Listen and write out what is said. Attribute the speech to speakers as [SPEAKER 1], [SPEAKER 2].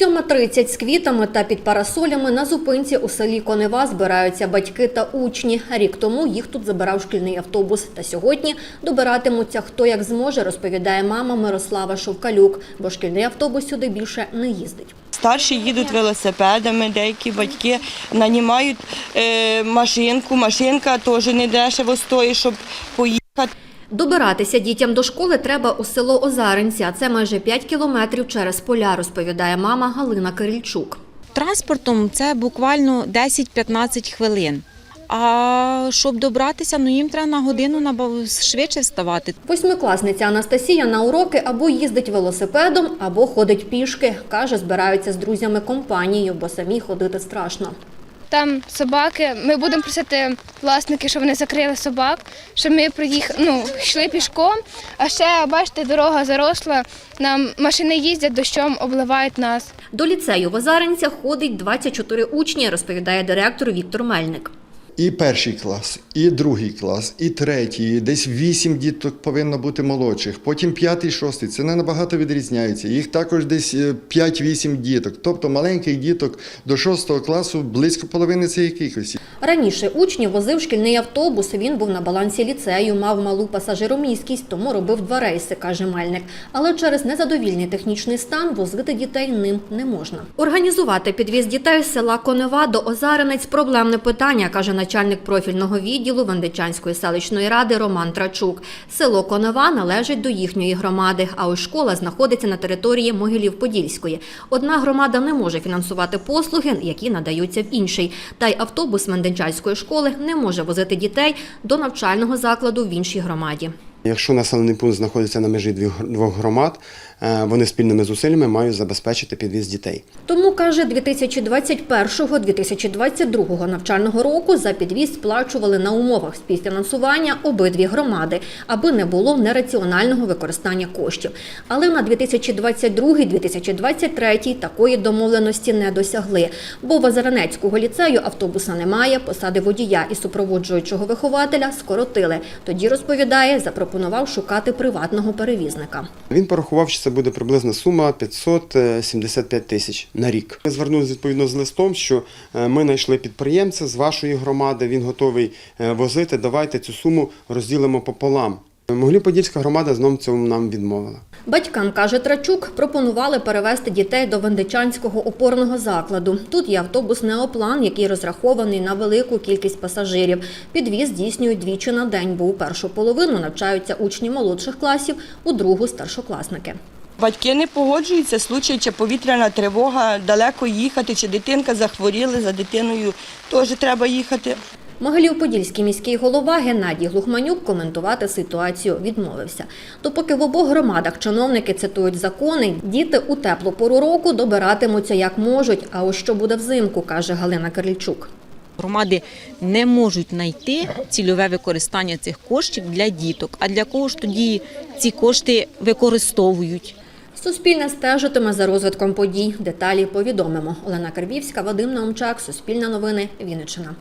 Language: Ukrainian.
[SPEAKER 1] 7.30 з квітами та під парасолями на зупинці у селі Конева збираються батьки та учні. Рік тому їх тут забирав шкільний автобус. Та сьогодні добиратимуться хто як зможе, розповідає мама Мирослава Шовкалюк, бо шкільний автобус сюди більше не їздить.
[SPEAKER 2] Старші їдуть велосипедами, деякі батьки нанімають е, машинку. Машинка теж не дешево стоїть, щоб поїхати.
[SPEAKER 1] Добиратися дітям до школи треба у село Озаринці, а це майже 5 кілометрів через поля, розповідає мама Галина Кирильчук.
[SPEAKER 3] Транспортом це буквально 10-15 хвилин. А щоб добратися, ну їм треба на годину швидше вставати.
[SPEAKER 1] Восьмикласниця Анастасія на уроки або їздить велосипедом, або ходить пішки. Каже, збираються з друзями компанією, бо самі ходити страшно.
[SPEAKER 4] Там собаки. Ми будемо просити власників, щоб вони закрили собак, щоб ми приїхали, ну, йшли пішком. А ще, бачите, дорога заросла. Нам машини їздять дощом, обливають нас.
[SPEAKER 1] До ліцею в Озаринцях ходить 24 учні, розповідає директор Віктор Мельник.
[SPEAKER 5] І перший клас, і другий клас, і третій. Десь вісім діток повинно бути молодших. Потім п'ятий, шостий. Це не набагато відрізняється. Їх також десь е, 5-8 діток. Тобто маленьких діток до шостого класу близько половини це якихось.
[SPEAKER 1] Раніше учнів возив шкільний автобус. Він був на балансі ліцею, мав малу пасажироміськість, тому робив два рейси, каже Мельник. Але через незадовільний технічний стан возити дітей ним не можна. Організувати підвіз дітей з села Конева до Озаринець проблемне питання, каже начальник профільного відділу Вендичанської селищної ради Роман Трачук. Село Конева належить до їхньої громади, а ось школа знаходиться на території Могилів-Подільської. Одна громада не може фінансувати послуги, які надаються в іншій. Та й автобус Вендичанської школи не може возити дітей до навчального закладу в іншій громаді.
[SPEAKER 6] Якщо населений пункт знаходиться на межі двох- громад, вони спільними зусиллями мають забезпечити підвіз дітей.
[SPEAKER 1] Тому каже, 2021-2022 навчального року за підвіз сплачували на умовах співфінансування обидві громади, аби не було нераціонального використання коштів. Але на 2022-2023 такої домовленості не досягли, бо в Озеренецького ліцею автобуса немає, посади водія і супроводжуючого вихователя скоротили. Тоді розповідає, запропонував шукати приватного перевізника.
[SPEAKER 6] Він порахував, що це буде приблизна сума 575 тисяч на рік. Ми звернулися відповідно з листом, що е, ми знайшли підприємця з вашої громади, він готовий е, возити. Давайте цю суму розділимо пополам. Могилів-Подільська громада знову цьому нам відмовила.
[SPEAKER 1] Батькам, каже Трачук, пропонували перевезти дітей до Вендичанського опорного закладу. Тут є автобус «Неоплан», який розрахований на велику кількість пасажирів. Підвіз здійснюють двічі на день, бо у першу половину навчаються учні молодших класів, у другу – старшокласники.
[SPEAKER 2] Батьки не погоджуються, случай, чи повітряна тривога, далеко їхати, чи дитинка захворіла, за дитиною теж треба їхати.
[SPEAKER 1] Могилів-Подільський міський голова Геннадій Глухманюк коментувати ситуацію відмовився. Допоки в обох громадах чиновники цитують закони, діти у теплу пору року добиратимуться як можуть. А ось що буде взимку, каже Галина Карлічук.
[SPEAKER 3] Громади не можуть знайти цільове використання цих коштів для діток. А для кого ж тоді ці кошти використовують?
[SPEAKER 1] Суспільне стежитиме за розвитком подій. Деталі повідомимо. Олена Карбівська, Вадим Наумчак, Суспільне новини, Вінниччина.